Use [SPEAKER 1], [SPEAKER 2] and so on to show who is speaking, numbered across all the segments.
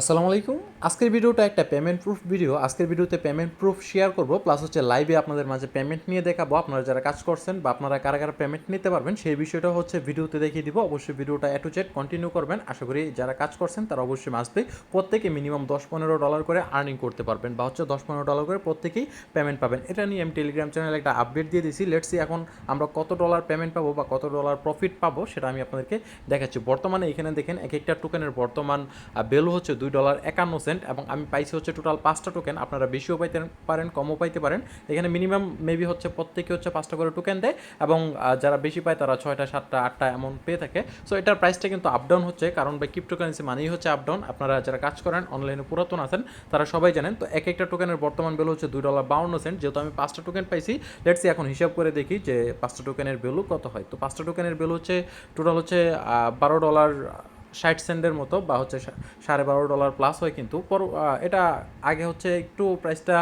[SPEAKER 1] আসসালামু আলাইকুম। আজকের ভিডিওটা একটা পেমেন্ট প্রুফ ভিডিও আজকের ভিডিওতে পেমেন্ট প্রুফ শেয়ার করব প্লাস হচ্ছে লাইভে আপনাদের মাঝে পেমেন্ট নিয়ে দেখাবো। আপনারা যারা কাজ করছেন বা আপনারা কারা কারা পেমেন্ট নিতে পারবেন, সেই বিষয়টা হচ্ছে ভিডিওতে দেখিয়ে দিব। অবশ্যই ভিডিওটা এ টু জেড কন্টিনিউ করবেন। আশা করি যারা কাজ করছেন, তারা অবশ্যই মাসবে প্রত্যেকে মিনিমাম দশ পনেরো ডলার করে আর্নিং করতে পারবেন বা হচ্ছে দশ পনেরো ডলার করে প্রত্যেকেই পেমেন্ট পাবেন। এটা নিয়ে আমি টেলিগ্রাম চ্যানেলে একটা আপডেট দিয়ে দিয়েছি। লেটস এখন আমরা কত ডলার পেমেন্ট পাবো বা কত ডলার প্রফিট পাবো, সেটা আমি আপনাদেরকে দেখাচ্ছি। বর্তমানে এখানে দেখেন এক একটা টোকেনের বর্তমান ভ্যালু হচ্ছে দুই ডলার একান্ন সেন্ট এবং আমি পাইছি হচ্ছে টোটাল পাঁচটা টোকেন আপনারা বেশিও পাইতে পারেন, কমও পাইতে পারেন। এখানে মিনিমাম মেবি হচ্ছে প্রত্যেকে হচ্ছে পাঁচটা করে টোকেন দেয় এবং যারা বেশি পায় তারা ছয়টা, সাতটা, আটটা এমন পেয়ে থাকে। সো এটার প্রাইসটা কিন্তু আপডাউন হচ্ছে কারণ ভাই ক্রিপ্টোকারেন্সি মানেই হচ্ছে আপডাউন আপনারা যারা কাজ করেন অনলাইনে পুরাতন আছেন, তারা সবাই জানেন। তো এক একটা টোকেনের বর্তমান ভ্যালু হচ্ছে দুই ডলার বাউন্ন সেন্ট। যেহেতু আমি পাঁচটা টোকেন পাইছি লেটসি এখন হিসাব করে দেখি যে পাঁচটা টোকেনের ভ্যালু কত হয়। তো পাঁচটা টোকেনের ভ্যালু হচ্ছে টোটাল হচ্ছে বারো ডলার ষাট সেন্টের মতো বা হচ্ছে সাড়ে বারো ডলার প্লাস হয় কিন্তু। পর এটা আগে হচ্ছে একটু প্রাইসটা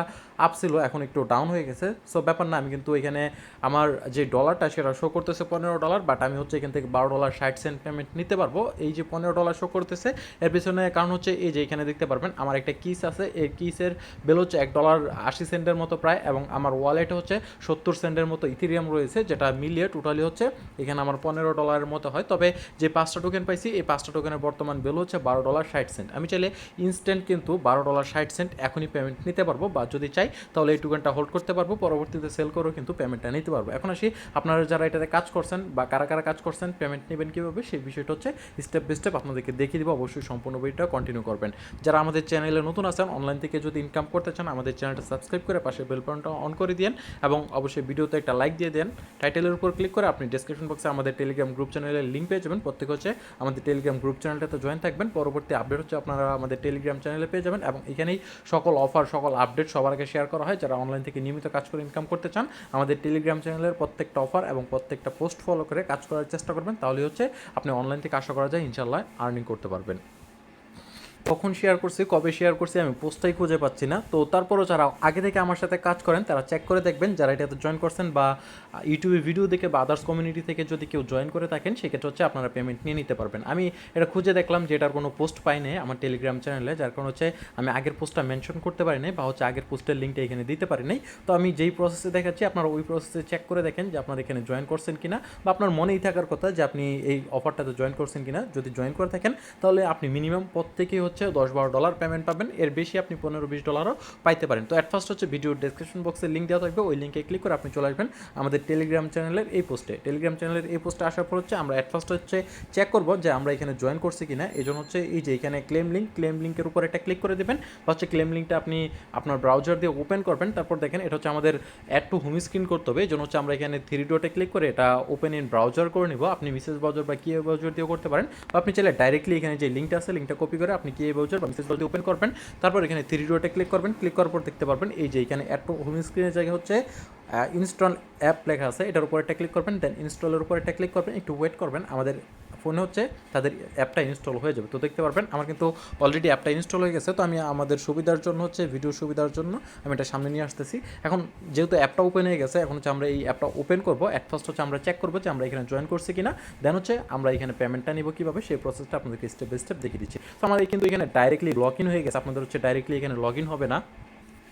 [SPEAKER 1] আপ ছিল, এখন একটু ডাউন হয়ে গেছে। সো ব্যাপার না, আমি কিন্তু এখানে আমার যে ডলারটা সেটা শো করতেছে পনেরো ডলার বাট আমি হচ্ছে এখান থেকে বারো ডলার ষাট সেন্ট পেমেন্ট নিতে পারব। এই যে পনেরো ডলার শো করতেছে, এর পিছনে কারণ হচ্ছে এই যে এখানে দেখতে পারবেন, আমার একটা কিস আছে। এই কিসের বেল হচ্ছে এক ডলার আশি সেন্টের মতো প্রায়, এবং আমার ওয়ালেটে হচ্ছে সত্তর সেন্টের মতো ইথিরিয়াম রয়েছে, যেটা মিলিয়ে টোটালি হচ্ছে এখানে আমার পনেরো ডলারের মতো হয়। তবে যে পাঁচটা টোকেন পাইছি, এই পাঁচটা টোকেনের বর্তমান বেল হচ্ছে বারো ডলার ষাট সেন্ট আমি চাইলে ইনস্ট্যান্ট কিন্তু বারো ডলার ষাট সেন্ট এখনই পেমেন্ট নিতে পারব, বা যদি চাই তাহলে এই টোকেনটা হোল্ড করতে পারব, পরবর্তীতে সেল করেও কিন্তু পেমেন্টটা নিতে পারব। এখন আসি, আপনারা যারা এটাতে কাজ করছেন বা কারা কারা কাজ করছেন পেমেন্ট নেবেন কীভাবে? সেই বিষয়টা হচ্ছে স্টেপ বাই স্টেপ আপনাদেরকে দেখিয়ে দিব, অবশ্যই সম্পূর্ণ বইটা কন্টিনিউ করবেন। যারা আমাদের চ্যানেলে নতুন আছেন অনলাইন থেকে যদি ইনকাম করতে চান, আমাদের চ্যানেলটা সাবস্ক্রাইব করে পাশে বেল বাটনটা অন করে দিন এবং অবশ্যই ভিডিওতে একটা লাইক দিয়ে দেন। টাইটেলের উপর ক্লিক করে আপনি ডেসক্রিপশন বক্সে আমাদের টেলিগ্রাম গ্রুপ চ্যানেলের লিঙ্ক পেয়ে যাবেন। প্রত্যেক হচ্ছে আমাদের টেলিগ্রাম গ্রুপ চ্যানেলটাতে জয়েন থাকবেন। পরবর্তী আপডেট হচ্ছে আপনারা আমাদের টেলিগ্রাম চ্যানেলে পেয়ে যাবেন এবং এখানেই সকল অফার সকল আপডেট সবার আগে শেয়ার করা হয় যারা অনলাইন থেকে নিয়মিত কাজ করে ইনকাম করতে চান, আমাদের টেলিগ্রাম চ্যানেলের প্রত্যেকটা অফার এবং প্রত্যেকটা পোস্ট ফলো করে কাজ করার চেষ্টা করবেন। তাহলে হচ্ছে আপনি অনলাইন থেকে আশা করা যায় ইনশাল্লাহ আর্নিং করতে পারবেন। কখন শেয়ার করছি, কবে শেয়ার করছি, আমি পোস্টটাই খুঁজে পাচ্ছি না। তো তারপরও যারা আগে থেকে আমার সাথে কাজ করেন, তারা চেক করে দেখবেন যারা এটাতে জয়েন করছেন বা ইউটিউবে ভিডিও দেখে বা আদার্স কমিউনিটি থেকে যদি কেউ জয়েন করে থাকেন, সেক্ষেত্রে হচ্ছে আপনারা পেমেন্ট নিয়ে নিতে পারবেন। আমি এটা খুঁজে দেখলাম যে এটার কোনো পোস্ট পাই নাই আমার টেলিগ্রাম চ্যানেলে যার কারণ হচ্ছে আমি আগের পোস্টটা মেনশন করতে পারি নাই বা হচ্ছে আগের পোস্টের লিঙ্কটা এখানে দিতে পারি নাই। তো আমি যেই প্রসেসে দেখাচ্ছি, আপনারা ওই প্রসেসে চেক করে দেখেন যে আপনারা এখানে জয়েন করছেন কিনা বা আপনার মনেই থাকার কথা যে আপনি এই অফারটাতে জয়েন করছেন কিনা। যদি জয়েন করে থাকেন, তাহলে আপনি মিনিমাম প্রত্যেকেই হচ্ছে দশ বারো ডলার পেমেন্ট পাবেন। এর বেশি আপনি পনেরো বিশ ডলারও পাইতে পারেন। তো অ্যাট ফার্স্ট হচ্ছে ভিডিও ডেসক্রিপশন বক্সে লিঙ্ক দেওয়া থাকবে। ওই লিঙ্কে ক্লিক করে আপনি চলে আসবেন আমাদের টেলিগ্রাম চ্যানেলের এই পোস্টে টেলিগ্রাম চ্যানেলের এই পোস্টে আসার পর হচ্ছে আমরা অ্যাট ফার্স্ট হচ্ছে চেক করব যে আমরা এখানে জয়েন করছি কিনা। এই জন্য হচ্ছে এই যে এখানে ক্লেম লিঙ্ক ক্লেম লিঙ্কের উপর একটা ক্লিক করে দেবেন। বা হচ্ছে ক্লেম লিঙ্কটা আপনি আপনার ব্রাউজার দিয়ে ওপেন করবেন। তারপর দেখেন এটা হচ্ছে আমাদের অ্যাড টু হোম স্ক্রিন করতে হবে। এই জন্য হচ্ছে আমরা এখানে থ্রি ডটে ক্লিক করে এটা ওপেন ইন ব্রাউজার করে নিব। আপনি মিসেস ব্রাউজার বা কি ব্রাউজার দিয়েও করতে পারেন। বা আপনি চাইলে ডাইরেক্টলি এখানে যে লিঙ্কটা আছে লিঙ্কটা কপি করে আপনি কিএ ভাউচার বা মিসেস বলতে ওপেন করবেন। তারপর এখানে থ্রি ডোটে ক্লিক করবেন। ক্লিক করার পর দেখতে পারবেন, এই যে এখানে অ্যাড হোম স্ক্রিনের জায়গায় হচ্ছে ইনস্টল অ্যাপ লেখা আছে। এটার উপরে একটা ক্লিক করবেন দেন ইনস্টলের উপরে একটা ক্লিক করবেন। একটু ওয়েট করবেন। আমাদের ফোনে হচ্ছে তাদের অ্যাপটা ইনস্টল হয়ে যাবে। তো দেখতে পারবেন, আমার কিন্তু অলরেডি অ্যাপটা ইনস্টল হয়ে গেছে, তো আমি আমাদের সুবিধার জন্য হচ্ছে ভিডিও সুবিধার জন্য আমি এটা সামনে নিয়ে আসতেছি। এখন যেহেতু অ্যাপটা ওপেন হয়ে গেছে, এখন হচ্ছে আমরা এই অ্যাপটা ওপেন করব। অ্যাট ফার্স্ট হচ্ছে আমরা চেক করব যে আমরা এখানে জয়েন করছি কিনা। দেন হচ্ছে আমরা এখানে পেমেন্টটা নিব কীভাবে, সেই প্রসেসটা আপনাদেরকে স্টেপ বাই স্টেপ দেখিয়ে দিচ্ছি। তো আমাদের কিন্তু এখানে ডাইরেক্টলি লগ ইন হয়ে গেছে। আপনাদের হচ্ছে ডাইরেক্টলি এখানে লগ ইন হবে না।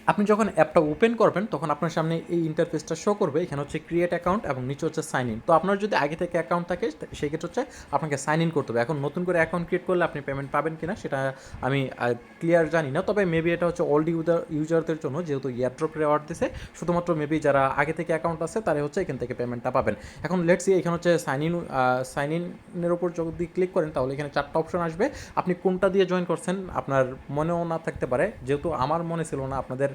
[SPEAKER 1] আপনি যখন অ্যাপটা ওপেন করবেন, তখন আপনার সামনে এই ইন্টারফেসটা শো করবে। এখানে হচ্ছে ক্রিয়েট অ্যাকাউন্ট এবং নিচে হচ্ছে সাইন ইন তো আপনার যদি আগে থেকে অ্যাকাউন্ট থাকে সেক্ষেত্রে হচ্ছে আপনাকে সাইন ইন করতে হবে। এখন নতুন করে অ্যাকাউন্ট ক্রিয়েট করলে আপনি পেমেন্ট পাবেন কিনা, সেটা আমি ক্লিয়ার জানি না। তবে মেবি এটা হচ্ছে ওল্ড ইউজার ইউজারদের জন্য যেহেতু ইয়ারড্রপ রেওয়ার্ড দিছে, শুধুমাত্র মেবি যারা আগে থেকে অ্যাকাউন্ট আছে তারা হচ্ছে এখান থেকে পেমেন্টটা পাবেন। এখন লেটস এখানে হচ্ছে সাইন ইন সাইন ইনের উপর যদি ক্লিক করেন, তাহলে এখানে চারটা অপশন আসবে। আপনি কোনটা দিয়ে জয়েন করছেন, আপনার মনেও না থাকতে পারে। যেহেতু আমার মনে ছিল না, আপনাদের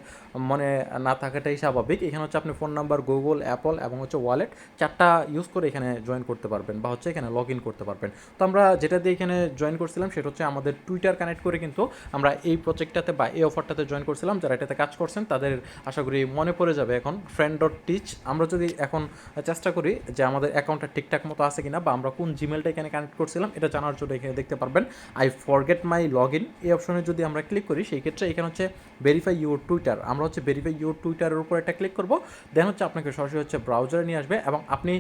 [SPEAKER 1] মনে না থাকাটাই স্বাভাবিক। এখানে হচ্ছে আপনি ফোন নাম্বার, গুগল, অ্যাপল এবং হচ্ছে ওয়ালেট চারটা ইউজ করে এখানে জয়েন করতে পারবেন বা হচ্ছে এখানে লগ ইন করতে পারবেন। তো আমরা যেটা দিয়ে এখানে জয়েন করছিলাম সেটা হচ্ছে আমাদের টুইটার কানেক্ট করে কিন্তু আমরা এই প্রজেক্টটাতে বা এই অফারটাতে জয়েন করছিলাম। যারা এটাতে কাজ করছেন তাদের আশা করি মনে পড়ে যাবে এখন ফ্রেন্ড ডট টিচ আমরা যদি এখন চেষ্টা করি যে আমাদের অ্যাকাউন্টটা ঠিকঠাক মতো আছে কিনা বা আমরা কোন জিমেলটা এখানে কানেক্ট করছিলাম, এটা জানার জন্য এখানে দেখতে পারবেন। I forget my log in এই অপশনে যদি আমরা ক্লিক করি, সেই ক্ষেত্রে এখানে হচ্ছে ভেরিফাই ইউর টুইটার টুইটার আমরা হচ্ছে ভেরিফাই ইউর টুইটারের উপর একটা ক্লিক করব দেন হচ্ছে আপনাকে সরাসরি হচ্ছে ব্রাউজারে নিয়ে আসবে এবং আপনি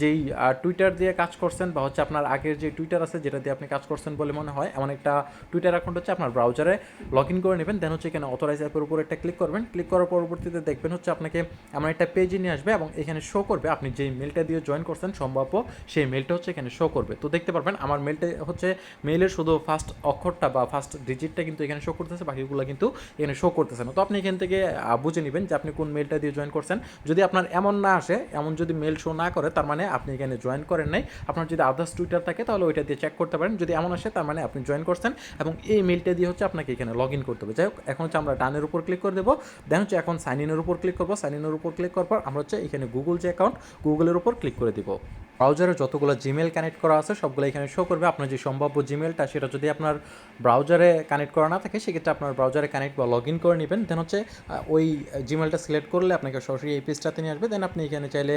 [SPEAKER 1] যেই টুইটার দিয়ে কাজ করছেন বা হচ্ছে আপনার আগের যে টুইটার আছে যেটা দিয়ে আপনি কাজ করছেন বলে মনে হয়, এমন একটা টুইটার অ্যাকাউন্ট হচ্ছে আপনার ব্রাউজারে লগ ইন করে নেবেন দেন হচ্ছে এখানে অথরাইজ অ্যাপের উপর একটা ক্লিক করবেন ক্লিক করার পরবর্তীতে দেখবেন হচ্ছে আপনাকে এমন একটা পেজে নিয়ে আসবে এবং এখানে শো করবে, আপনি যেই মেলটা দিয়ে জয়েন করছেন সম্ভাব্য সেই মেলটা হচ্ছে এখানে শো করবে। তো দেখতে পারবেন আমার মেলটা হচ্ছে মেইলের শুধু ফার্স্ট অক্ষরটা বা ফার্স্ট ডিজিটটা কিন্তু এখানে শো করতেছে, বাকিগুলো কিন্তু এখানে শো করতেছে না। তো আপনি এখান থেকে বুঝে নেবেন যে আপনি কোন মেলটা দিয়ে জয়েন করছেন। যদি আপনার এমন না আসে, এমন যদি মেল শো না করে, তার মানে আপনি এখানে জয়েন করেন নাই। আপনার যদি আদার্স টুইটার থাকে, তাহলে ওইটা দিয়ে চেক করতে পারেন। যদি এমন আসে, তার মানে আপনি জয়েন করছেন এবং এই মেলটা দিয়ে হচ্ছে আপনাকে এখানে লগ ইন করতে হবে। যাই হোক, এখন হচ্ছে আমরা ডানের উপর ক্লিক করে দেবো। দেন হচ্ছে এখন সাইন ইনের উপর ক্লিক করব। সাইন ইনের উপর ক্লিক করার পর আমরা হচ্ছে এখানে গুগল যে অ্যাকাউন্ট গুগলের উপর ক্লিক করে দিব। ব্রাউজারে যতগুলো জিমেল কানেক্ট করা আছে, সবগুলো এখানে শো করবে। আপনার যে সম্ভাব্য জিমেলটা সেটা যদি আপনার ব্রাউজারে কানেক্ট করা না থাকে, সেক্ষেত্রে আপনার ব্রাউজারে কানেক্ট বা লগ ইন করে নেবেন। দেন হচ্ছে ওই জিমেলটা সিলেক্ট করলে আপনাকে সরাসরি এই পেজটাতে নিয়ে আসবে। দেন আপনি এখানে চাইলে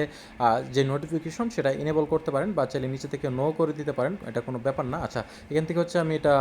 [SPEAKER 1] যে নোটিফিকেশন সেটা ইনেবল করতে পারেন বা চাইলে নিচে থেকে নো করে দিতে পারেন। এটা কোনো ব্যাপার না। আচ্ছা এখান থেকে হচ্ছে আমি এটা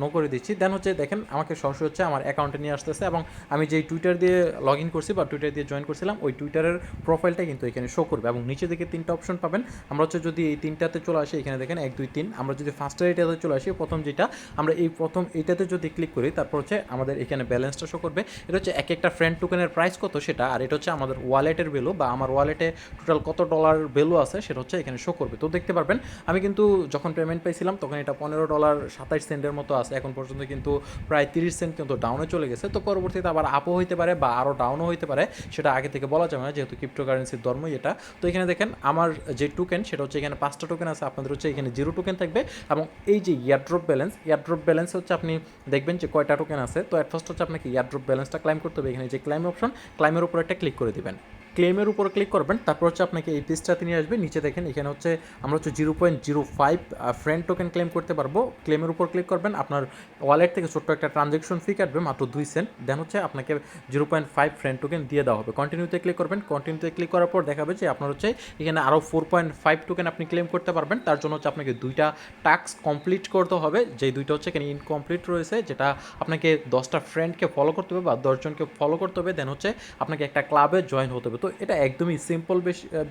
[SPEAKER 1] নো করে দিচ্ছি। দেন হচ্ছে দেখেন, আমাকে সরাসরি হচ্ছে আমার অ্যাকাউন্টে নিয়ে আসতেছে এবং আমি যেই টুইটার দিয়ে লগ ইন করছি বা টুইটার দিয়ে জয়েন করছিলাম, ওই টুইটারের প্রোফাইলটা কিন্তু এখানে শো করবে এবং নিচে দিকে তিনটা অপশন পাবেন। আমরা হচ্ছে যদি এই তিনটাতে চলে আসি, এখানে দেখেন এক, দুই, তিন। আমরা যদি ফার্স্টের এটাতে চলে আসি, প্রথম যেটা, আমরা এই প্রথম এটাতে যদি ক্লিক করি, তারপর হচ্ছে আমাদের এখানে ব্যালেন্সটা শো করবে। এটা হচ্ছে এক একটা ফ্রেন্ড টোকেনের প্রাইস কত সেটা, আর এটা হচ্ছে আমাদের ওয়ালেটের ভ্যালু বা আমার ওয়ালেটে টোটাল কত ডলার ভ্যালু আছে সেটা হচ্ছে এখানে শো করবে। তো দেখতে পারবেন, আমি কিন্তু যখন পেমেন্ট পাইছিলাম, তখন এটা পনেরো ডলার সাতাইশ সেন্টের মতো আছে এখন পর্যন্ত কিন্তু প্রায় তিরিশ সেন্ট কিন্তু ডাউনে চলে গেছে। তো পরবর্তীতে আবার আপও হইতে পারে বা আরও ডাউনও হইতে পারে, সেটা আগে থেকে বলা যাবে না, যেহেতু ক্রিপ্টোকারেন্সির ধর্মই এটা। তো এখানে দেখেন, আমার যে টোকেন সেটা হচ্ছে এখানে পাঁচটা টোকেন আছে, আপনাদের হচ্ছে এখানে জিরো টোকেন থাকবে এবং এই যে ইয়ারড্রপ ব্যালেন্স ইয়ারড্রপ ব্যালেন্স হচ্ছে আপনি দেখবেন যে কয়টা টোকেন আছে। তো অ্যাট ফার্স্ট হচ্ছে আপনাকে ইয়ারড্রপ ব্যালেন্সটা ক্লাইম করতে হবে। এখানে যে ক্লাইম অপশন ক্লাইমের উপর একটা ক্লিক করে দিবেন। ক্লেমের উপর ক্লিক করবেন, তারপর হচ্ছে আপনাকে এই পেজটাতে নিয়ে আসবে, নিচে দেখেন, এখানে হচ্ছে আমরা হচ্ছে zero point zero five friend token claim করতে পারব ক্লেমের উপর ক্লিক করবেন, আপনার ওয়ালেট থেকে ছোট্ট একটা ট্রানজ্যাকশন ফি কাটবে, মাত্র দুই সেন্ট দেন হচ্ছে আপনাকে zero point five friend token দিয়ে দেওয়া হবে। কন্টিনিউতে ক্লিক করবেন কন্টিনিউতে ক্লিক করার পর দেখাবে যে আপনার হচ্ছে এখানে আরও ফোর পয়েন্ট ফাইভ টোকেন আপনি ক্লেম করতে পারবেন, তার জন্য হচ্ছে আপনাকে দুইটা টাস্ক কমপ্লিট করতে হবে, যেই দুইটা হচ্ছে এখানে ইনকমপ্লিট রয়েছে, যেটা আপনাকে দশটা ফ্রেন্ডকে ফলো করতে হবে বা দশজনকে ফলো করতে হবে দেন হচ্ছে আপনাকে একটা ক্লাবে জয়েন হতে হবে। তো এটা একদমই সিম্পল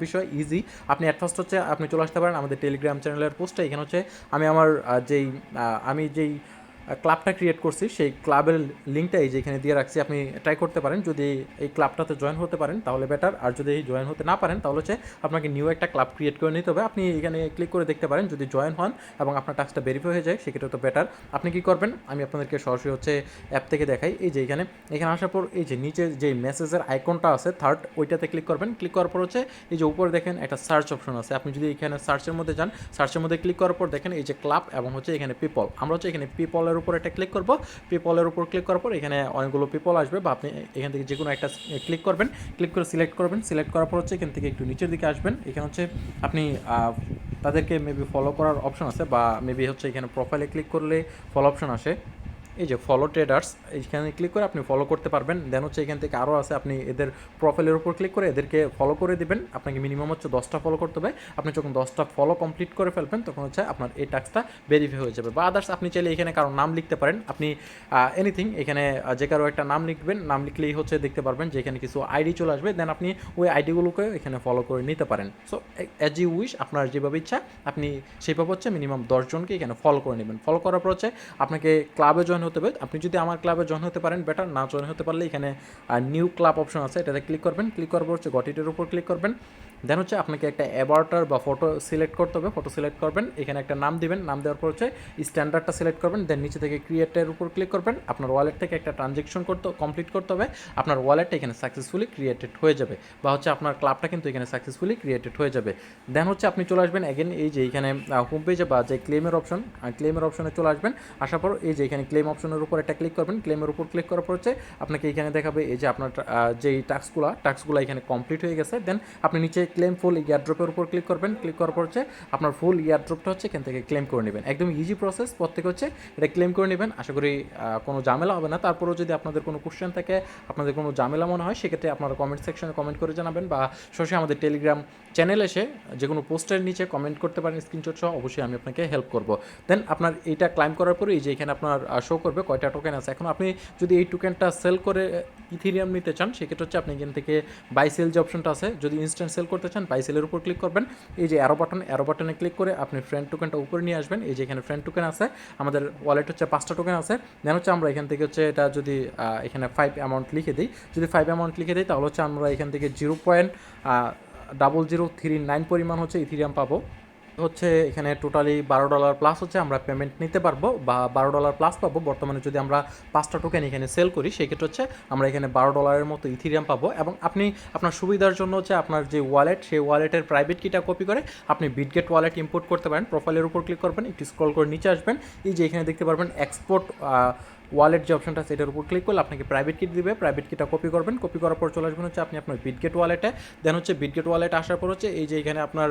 [SPEAKER 1] বিষয় ইজি আপনি অ্যাডফার্স্ট হচ্ছে আপনি চলে আসতে পারেন আমাদের টেলিগ্রাম চ্যানেলের পোস্টে এখানে হচ্ছে আমি আমার যেই আমি যেই ক্লাবটা ক্রিয়েট করছি, সেই ক্লাবের লিঙ্কটা এই যে এখানে দিয়ে রাখছি, আপনি ট্রাই করতে পারেন। যদি এই ক্লাবটাতে জয়েন হতে পারেন, তাহলে বেটার আর যদি জয়েন হতে না পারেন, তাহলে হচ্ছে আপনাকে নিউ একটা ক্লাব ক্রিয়েট করে নিতে হবে। আপনি এখানে ক্লিক করে দেখতে পারেন, যদি জয়েন হন এবং আপনার টাস্কটা ভেরিফাই হয়ে যায়, সেক্ষেত্রে তো বেটার আপনি কি করবেন? আমি আপনাদেরকে সরাসরি হচ্ছে অ্যাপ থেকে দেখাই। এই যে এখানে এখানে আসার পর এই যে নিচে যে মেসেজের আইকনটা আছে থার্ড ওইটাতে ক্লিক করবেন। ক্লিক করার পর হচ্ছে এই যে উপরে দেখেন একটা সার্চ অপশন আছে। আপনি যদি এখানে সার্চের মধ্যে যান সার্চের মধ্যে ক্লিক করার পর দেখেন এই যে ক্লাব এবং হচ্ছে এখানে পিপল আমরা হচ্ছে এখানে পিপলের উপর একটা ক্লিক করব। পেপলের উপর ক্লিক করার পর এখানে অনেকগুলো পেপল আসবে বা আপনি এখান থেকে যে কোনো একটা ক্লিক করবেন। ক্লিক করে সিলেক্ট করবেন। সিলেক্ট করার পর হচ্ছে এখান থেকে একটু নিচের দিকে আসবেন। এখানে হচ্ছে আপনি তাদেরকে মেবি ফলো করার অপশন আছে বা মেবি হচ্ছে এখানে প্রোফাইলে ক্লিক করলে ফলো অপশন আসে। এই যে ফলো ট্রেডার্স এইখানে ক্লিক করে আপনি ফলো করতে পারবেন। দেন হচ্ছে এখান থেকে আরও আছে, আপনি এদের প্রোফাইলের উপর ক্লিক করে এদেরকে ফলো করে দিবেন। আপনাকে মিনিমাম হচ্ছে দশটা ফলো করতে হবে। আপনি যখন দশটা ফলো কমপ্লিট করে ফেলবেন, তখন হচ্ছে আপনার এই টাস্কটা ভেরিফাই হয়ে যাবে। বা আদার্স আপনি চাইলে এখানে কারও নাম লিখতে পারেন। আপনি এনিথিং এখানে যে কারও একটা নাম লিখবেন, নাম লিখলেই হচ্ছে দেখতে পারবেন যে এখানে কিছু আইডি চলে আসবে। দেন আপনি ওই আইডিগুলোকে এখানে ফলো করে নিতে পারেন। সো অ্যাজ ইউ উইশ আপনার যেভাবে ইচ্ছা, আপনি সেইভাবে হচ্ছে মিনিমাম দশজনকে এখানে ফলো করে নেবেন। ফলো করার পর হচ্ছে আপনাকে ক্লাবে জয়েন হতে হবে আপনি যদি আমার ক্লাবে জয়েন হতে পারেন বেটার না জয়েন হতে পারলে এখানে নিউ ক্লাব অপশন আছে, এটাতে ক্লিক করবেন ক্লিক করার পর হচ্ছে গটিটের উপর ক্লিক করবেন। দেন হচ্ছে আপনাকে একটা অ্যাবার্টার বা ফটো সিলেক্ট করতে হবে। ফটো সিলেক্ট করবেন, এখানে একটা নাম দিবেন। নাম দেওয়ার পর হচ্ছে স্ট্যান্ডার্ডটা সিলেক্ট করবেন দেন নিচে থেকে ক্রিয়েটের উপর ক্লিক করবেন। আপনার ওয়ালেট থেকে একটা ট্রানজেকশন করতে কমপ্লিট করতে হবে। আপনার ওয়ালেটটা এখানে সাকসেসফুলি ক্রিয়েটেড হয়ে যাবে। বা হচ্ছে আপনার ক্লাবটা কিন্তু এখানে সাকসেসফুলি ক্রিয়েটেড হয়ে যাবে। দেন হচ্ছে আপনি চলে আসবেন এগেন এই যে এখানে হোম পেজে বা যে ক্লেমের অপশন ক্লেমের অপশনে চলে আসবেন। আসার পর এই যে এখানে ক্লেম অপশনের উপর একটা ক্লিক করবেন। ক্লেমের উপর ক্লিক করার পর হচ্ছে আপনাকে এখানে দেখাবে এই যে আপনার যেই টাস্কগুলো টাস্কগুলো এখানে কমপ্লিট হয়ে গেছে। দেন আপনি নিচে ক্লেম ফুল ইয়ারড্রপের উপর ক্লিক করবেন। ক্লিক করার পর হচ্ছে আপনার ফুল ইয়ারড্রপটা হচ্ছে এখান থেকে ক্লেম করে নেবেন। একদম ইজি প্রসেস প্রত্যেক হচ্ছে এটা ক্লেম করে নেবেন। আশা করি কোনো ঝামেলা হবে না। তারপরেও যদি আপনাদের কোনো কোশ্চেন থাকে, আপনাদের কোনো ঝামেলা মনে হয়, সেক্ষেত্রে আপনারা কমেন্ট সেকশনে কমেন্ট করে জানাবেন বা সরাসরি আমাদের টেলিগ্রাম চ্যানেল এসে যে কোনো পোস্টের নিচে কমেন্ট করতে পারেন স্ক্রিনশট সহ। অবশ্যই আমি আপনাকে হেল্প করব। দেন আপনার এইটা ক্লাইম করার পরে এই যে এখানে আপনার শো করবে, কয়টা টোকেন আছে? এখন আপনি যদি এই টোকেনটা সেল করে ইথিরিয়াম নিতে চান, সেক্ষেত্রে হচ্ছে আপনি এখান থেকে বাই সেল যে অপশনটা আছে, যদি ইনস্ট্যান্ট সেল করতে চান বাই সেলের উপর ক্লিক করবেন। এই যে অ্যারো বাটন অ্যারো বাটনে ক্লিক করে আপনি ফ্রেন্ড টোকেনটা উপরে নিয়ে আসবেন। এই যে এখানে ফ্রেন্ড টোকেন আছে, আমাদের ওয়ালেট হচ্ছে পাঁচটা টোকেন আছে। দেন হচ্ছে আমরা এখান থেকে হচ্ছে এটা যদি এখানে ফাইভ অ্যামাউন্ট লিখে দিই, যদি ফাইভ অ্যামাউন্ট লিখে দিই, তাহলে হচ্ছে আমরা এখান থেকে zero point double zero three nine পরিমাণ হচ্ছে ইথিরিয়াম পাবো। হচ্ছে এখানে টোটালি বারো ডলার প্লাস হচ্ছে আমরা পেমেন্ট নিতে পারব বা বারো ডলার প্লাস পাবো। বর্তমানে যদি আমরা পাঁচটা টোকেন এখানে সেল করি, সেক্ষেত্রে হচ্ছে আমরা এখানে বারো ডলারের মতো ইথিরিয়াম পাবো এবং আপনি আপনার সুবিধার জন্য হচ্ছে আপনার যে ওয়ালেট সেই ওয়ালেটের প্রাইভেট কিটা কপি করে আপনি বিটগেট ওয়ালেট ইম্পোর্ট করতে পারেন। প্রোফাইলের উপর ক্লিক করবেন, একটু স্ক্রল করে নিচে আসবেন। এই যে এখানে দেখতে পারবেন এক্সপোর্ট ওয়ালেট যে অপশনটা সেটার উপর ক্লিক করলে আপনাকে প্রাইভেট কিট দিবে। প্রাইভেট কিটা কপি করবেন। কপি করার পর চলে আসবেন হচ্ছে আপনি আপনার বিটগেট ওয়ালেটে দেন হচ্ছে বিটগেট ওয়ালেট আসার পর হচ্ছে এই যে এখানে আপনার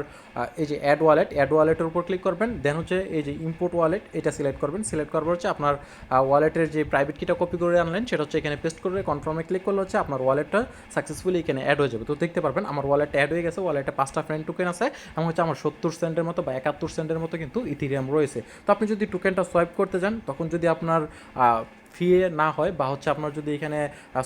[SPEAKER 1] এই যে অ্যাড ওয়ালেট অ্যাড ওয়ালেটের উপর ক্লিক করবেন। দেন হচ্ছে এই যে ইম্পোর্ট ওয়ালেট এটা সিলেক্ট করবেন। সিলেক্ট করার পর হচ্ছে আপনার ওয়ালেটের যে প্রাইভেট কিটা কপি করে আনলেন, সেটা হচ্ছে এখানে পেস্ট করে কনফার্মে ক্লিক করলে হচ্ছে আপনার ওয়ালেটটা সাকসেসফুলি এখানে অ্যাড হয়ে যাবে। তো দেখতে পারবেন, আমার ওয়ালেটটা অ্যাড হয়ে গেছে। ওয়ালেটে পাঁচটা ফ্রেন্ড টোকেন আছে এবং হচ্ছে আমার সত্তর সেন্টের মতো বা একাত্তর সেন্টের মতো কিন্তু ইথিরিয়াম রয়েছে। তো আপনি যদি টোকেনটা সোয়াইপ করতে যান, তখন যদি আপনার ফি না হয় বা হচ্ছে আপনার যদি এখানে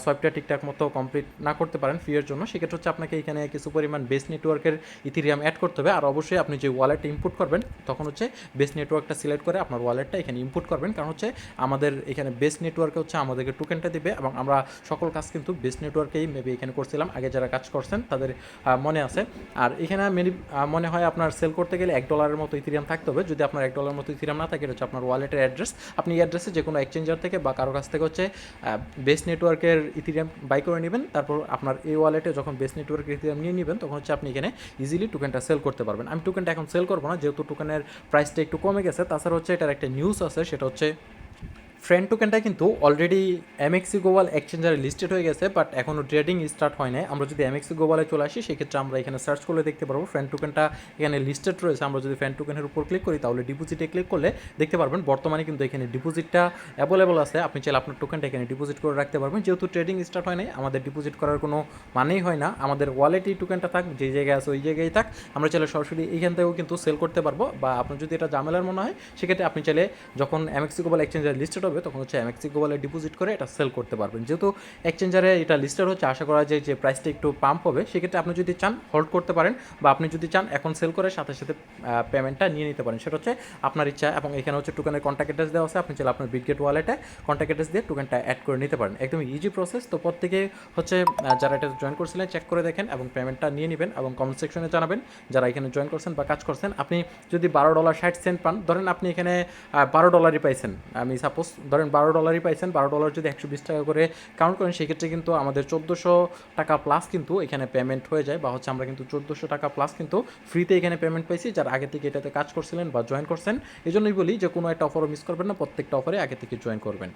[SPEAKER 1] সোয়াইপটা ঠিকঠাক মতো কমপ্লিট না করতে পারেন ফিয়ের জন্য, সেক্ষেত্রে হচ্ছে আপনাকে এখানে কিছু পরিমাণ বেস নেটওয়ার্কের ইথিরিয়াম অ্যাড করতে হবে। আর অবশ্যই আপনি যে ওয়ালেটটা ইম্পোর্ট করবেন, তখন হচ্ছে বেস নেটওয়ার্কটা সিলেক্ট করে আপনার ওয়ালেটটা এখানে ইম্পোর্ট করবেন। কারণ হচ্ছে আমাদের এখানে বেস নেটওয়ার্কে হচ্ছে আমাদেরকে টোকেনটা দিবে এবং আমরা সকল কাজ কিন্তু বেস নেটওয়ার্কেই মেবি এখানে করছিলাম। আগে যারা কাজ করছেন, তাদের মনে আছে। আর এখানে মেবি মনে হয় আপনার সেল করতে গেলে এক ডলারের মতো ইথিরিয়াম থাকতে হবে। যদি আপনার এক ডলারের মতো ইথিরিয়াম না থাকে, এটা হচ্ছে আপনার ওয়ালেটের অ্যাড্রেস আপনি অ্যাড্রেসে যে কোনো এক্সচেঞ্জার থেকে বা কারও কাছ থেকে হচ্ছে বেস নেটওয়ার্কের ইথিরিয়াম বাই করে নেবেন, তারপর আপনার এই ওয়ালেটে যখন বেস নেটওয়ার্কের ইথিরিয়াম নিয়ে নেবেন, তখন হচ্ছে আপনি এখানে ইজিলি টোকেনটা সেল করতে পারবেন। আমি টোকেনটা এখন সেল করব না, যেহেতু টোকেনের প্রাইসটা একটু কমে গেছে, তাছাড়া হচ্ছে এটার একটা নিউজ আছে, সেটা হচ্ছে ফ্রেন্ড টোকেনটা কিন্তু অলরেডি এমএক্সি গোয়াল এক্সচেঞ্জারে লিস্টেড হয়ে গেছে বাট এখনও ট্রেডিং স্টার্ট হয় নাই। আমরা যদি এমএক্সি গোয়ালে চলে আসি, সেক্ষেত্রে আমরা এখানে সার্চ করলে দেখতে পারব ফ্রেন্ড টোকেনটা এখানে লিস্টেড রয়েছে। আমরা যদি ফ্রেন্ড টোকেনের উপর ক্লিক করি, তাহলে ডিপোজিটে ক্লিক করলে দেখতে পারবেন, বর্তমানে কিন্তু এখানে ডিপোজিটটা অ্যাভেলেবল আছে। আপনি চাইলে আপনার টোকেনটা এখানে ডিপোজিট করে রাখতে পারবেন। যেহেতু ট্রেডিং স্টার্ট হয় নাই, আমাদের ডিপোজিট করার কোনো মানেই হয় না। আমাদের ওয়ালেটই টোকেনটা থাক, যে জায়গায় আছে ওই জায়গায় থাক, আমরা চাইলে সরাসরি এইখান থেকেও কিন্তু সেল করতে পারব। বা আপনার যদি এটা জামেলার মনে হয়, সেক্ষেত্রে আপনি চাইলে যখন এমএক্সি গোবাল এক্সচেঞ্জারে লিস্টেড হবে তখন হচ্ছে এম এমএক্সি গোবালে ডিপোজিট করে এটা সেল করতে পারবেন। যেহেতু এক্সচেঞ্জারে এটা লিস্টেড হচ্ছে, আশা করা যায় যে প্রাইসটা একটু পাম্প হবে, সেক্ষেত্রে আপনি যদি চান হোল্ড করতে পারেন বা আপনি যদি চান এখন সেল করে সাথে সাথে পেমেন্টটা নিয়ে নিতে পারেন। সেটা হচ্ছে আপনার ইচ্ছা এবং এখানে হচ্ছে টোকেনের কন্ট্যাক্ট অ্যাড্রেস দেওয়া আছে, আপনি চাইলে আপনার বিটগেট ওয়ালেটে কন্ট্যাক্ট অ্যাড্রেস দিয়ে টোকেনটা অ্যাড করে নিতে পারেন। একদম ইজি প্রসেস তো প্রত্যেকে হচ্ছে যারা এটা জয়েন করছিলেন চেক করে দেখেন এবং পেমেন্টটা নিয়ে নেবেন এবং কমেন্ট সেকশনে জানাবেন। যারা এখানে জয়েন করছেন বা কাজ করছেন, আপনি যদি বারো ডলার ষাট সেন্ট পান, ধরেন আপনি এখানে বারো ডলারই পাইছেন। আমি সাপোজ ধরেন বারো ডলারই পাইছেন, বারো ডলার যদি একশো বিশ টাকা করে কাউন্ট করেন, সেক্ষেত্রে কিন্তু আমাদের চোদ্দোশো টাকা প্লাস কিন্তু এখানে পেমেন্ট হয়ে যায় বা হচ্ছে আমরা কিন্তু চোদ্দোশো টাকা প্লাস কিন্তু ফ্রিতে এখানে পেমেন্ট পাইছি, যারা আগে থেকে এটাতে কাজ করছিলেন বা জয়েন করছেন। এই জন্যই বলি যে কোনো একটা অফারও মিস করবেন না, প্রত্যেকটা অফারে আগে থেকে জয়েন করবেন।